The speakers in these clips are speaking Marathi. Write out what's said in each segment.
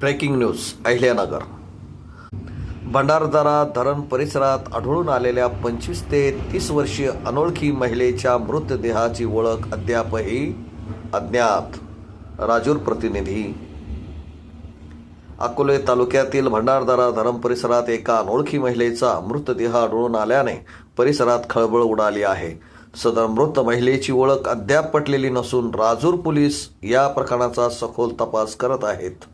Breaking news Ahilyanagar. भंडारदारा धरण परिसरात आढळून आलेल्या पंचवीस ते तीस वर्षीय अनोळखी महिलेच्या मृतदेहाची ओळख अद्यापही अज्ञात. राजूर प्रतिनिधी. अकोले तालुक्यातील भंडारदारा धरण परिसरात एका अनोळखी महिलेचा मृतदेह आढळून आल्याने परिसरात खळबळ उडाली आहे. सदर मृत महिलेची ओळख अद्याप पटलेली नसून राजूर पोलीस या प्रकरणाचा सखोल तपास करत आहेत.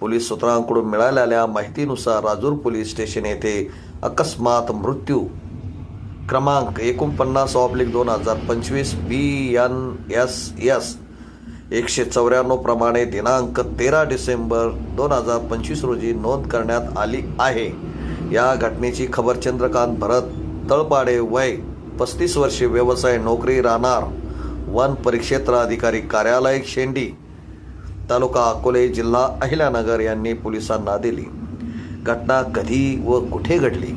पोलीस सूत्रांकडून मिळालेल्या माहितीनुसार राजूर पोलीस स्टेशन येथे अकस्मात मृत्यू. क्रमांक एकोणपन्नास ऑब्लिक दोन हजार पंचवीस बी एन एस एस एकशे चौऱ्याण्णव प्रमाणे दिनांक तेरा डिसेंबर दोन हजार पंचवीस रोजी नोंद करण्यात आली आहे. या घटनेची खबर चंद्रकांत भरत तळपाडे वय पस्तीस वर्षे व्यवसाय नोकरी राहणार वन परिक्षेत्र अधिकारी कार्यालय शेंडी. तालुका अकोले जिल्हा अहिल्यानगर यांनी पोलिसांना दिली. घटना कधी व कुठे घडली?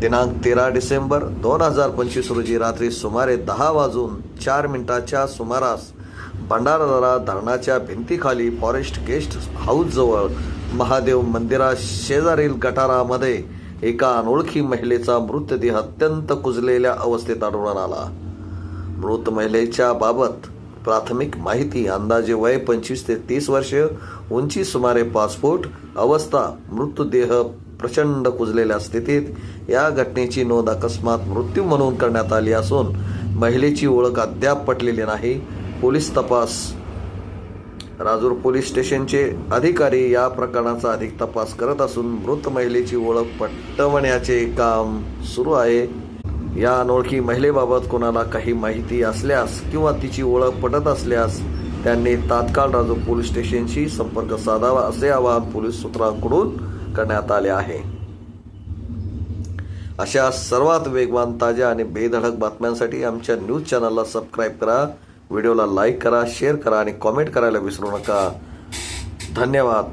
दिनांक तेरा डिसेंबर दोन हजार पंचवीस रोजी रात्री सुमारे दहा वाजून चार मिनिटाच्या सुमारास भंडारदरा धरणाच्या भिंतीखाली फॉरेस्ट गेस्ट हाऊसजवळ महादेव मंदिरा शेजारील गटारामध्ये एका अनोळखी महिलेचा मृतदेह अत्यंत कुजलेल्या अवस्थेत आढळून आला. मृत महिलेच्या बाबत प्राथमिक माहिती अंदाजे वय पंचवीस ते तीस वर्ष उंची सुमारे पाच फूट अवस्था मृतदेह प्रचंड कुजलेल्या स्थितीत या घटनेची नोंद अकस्मात मृत्यू म्हणून करण्यात आली असून महिलेची ओळख अद्याप पटलेली नाही. पोलीस तपास. राजूर पोलीस स्टेशनचे अधिकारी या प्रकरणाचा अधिक तपास करत असून मृत महिलेची ओळख पटवण्याचे काम सुरू आहे. या अनोळखी महिलेबाबत कोणाला काही माहिती असल्यास किंवा तिची ओळख पटत असल्यास त्यांनी तात्काळ राजू पोलीस स्टेशनशी संपर्क साधावा असे आवाहन पोलीस सूत्रांकडून करण्यात आले आहे. अशा सर्वात वेगवान ताज्या आणि बेधडक बातम्यांसाठी आमच्या न्यूज चॅनलला सबस्क्राईब करा व्हिडिओला लाईक करा शेअर करा आणि कॉमेंट करायला विसरू नका. धन्यवाद.